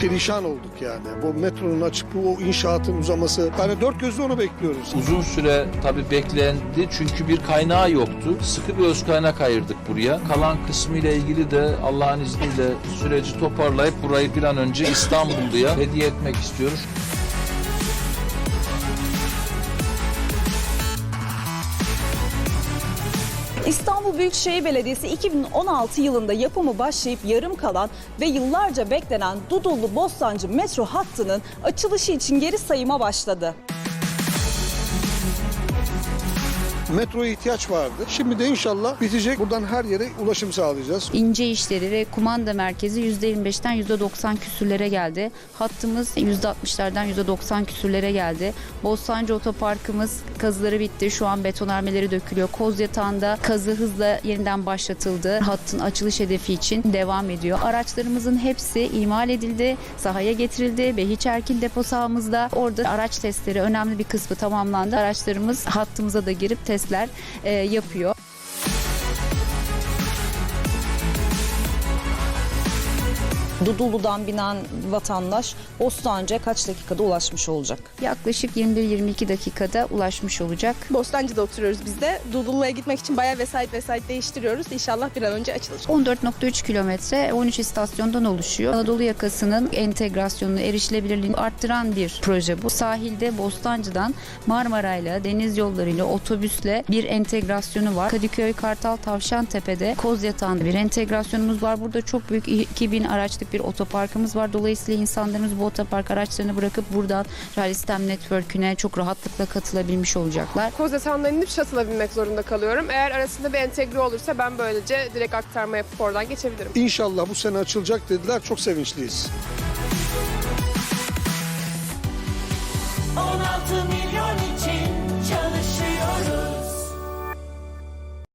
perişan olduk yani. Bu metronun açık, bu inşaatın uzaması. Yani dört gözle onu bekliyoruz. Uzun süre tabii beklendi çünkü bir kaynağı yoktu. Sıkı bir öz kaynak ayırdık buraya. Kalan kısmı ile ilgili de Allah'ın izniyle süreci toparlayıp burayı bir an önce İstanbulluya hediye etmek istiyoruz. İstanbul Büyükşehir Belediyesi 2016 yılında yapımı başlayıp yarım kalan ve yıllarca beklenen Dudullu Bostancı metro hattının açılışı için geri sayıma başladı. Metroya ihtiyaç vardı. Şimdi de inşallah bitecek. Buradan her yere ulaşım sağlayacağız. İnce işleri ve kumanda merkezi %25'ten %90 küsürlere geldi. Hattımız %60'lardan %90 küsürlere geldi. Bostancı Otoparkımız kazıları bitti. Şu an betonarmeleri dökülüyor. Koz yatağında kazı hızla yeniden başlatıldı. Hattın açılış hedefi için devam ediyor. Araçlarımızın hepsi imal edildi, sahaya getirildi. Behiç Erkin depo sahamızda. Orada araç testleri önemli bir kısmı tamamlandı. Araçlarımız hattımıza da girip testler e, yapıyor. Dudullu'dan binen vatandaş Bostancı'ya kaç dakikada ulaşmış olacak? Yaklaşık 21-22 dakikada ulaşmış olacak. Bostancı'da oturuyoruz biz de. Dudullu'ya gitmek için bayağı vesayet vesayet değiştiriyoruz. İnşallah bir an önce açılır. 14.3 kilometre 13 istasyondan oluşuyor. Anadolu yakasının entegrasyonunu, erişilebilirliğini arttıran bir proje bu. Sahilde Bostancı'dan Marmaray'la, deniz yollarıyla, otobüsle bir entegrasyonu var. Kadıköy, Kartal, Tavşantepe'de Kozyatağı'nda bir entegrasyonumuz var. Burada çok büyük 2000 araçlık bir otoparkımız var. Dolayısıyla insanlarımız bu otopark araçlarını bırakıp buradan Rally Sistem Network'üne çok rahatlıkla katılabilmiş olacaklar. Koz yatağından inip shuttle'a binmek zorunda kalıyorum. Eğer arasında bir entegre olursa ben böylece direkt aktarma yapıp oradan geçebilirim. İnşallah bu sene açılacak dediler. Çok sevinçliyiz. 16 milyon için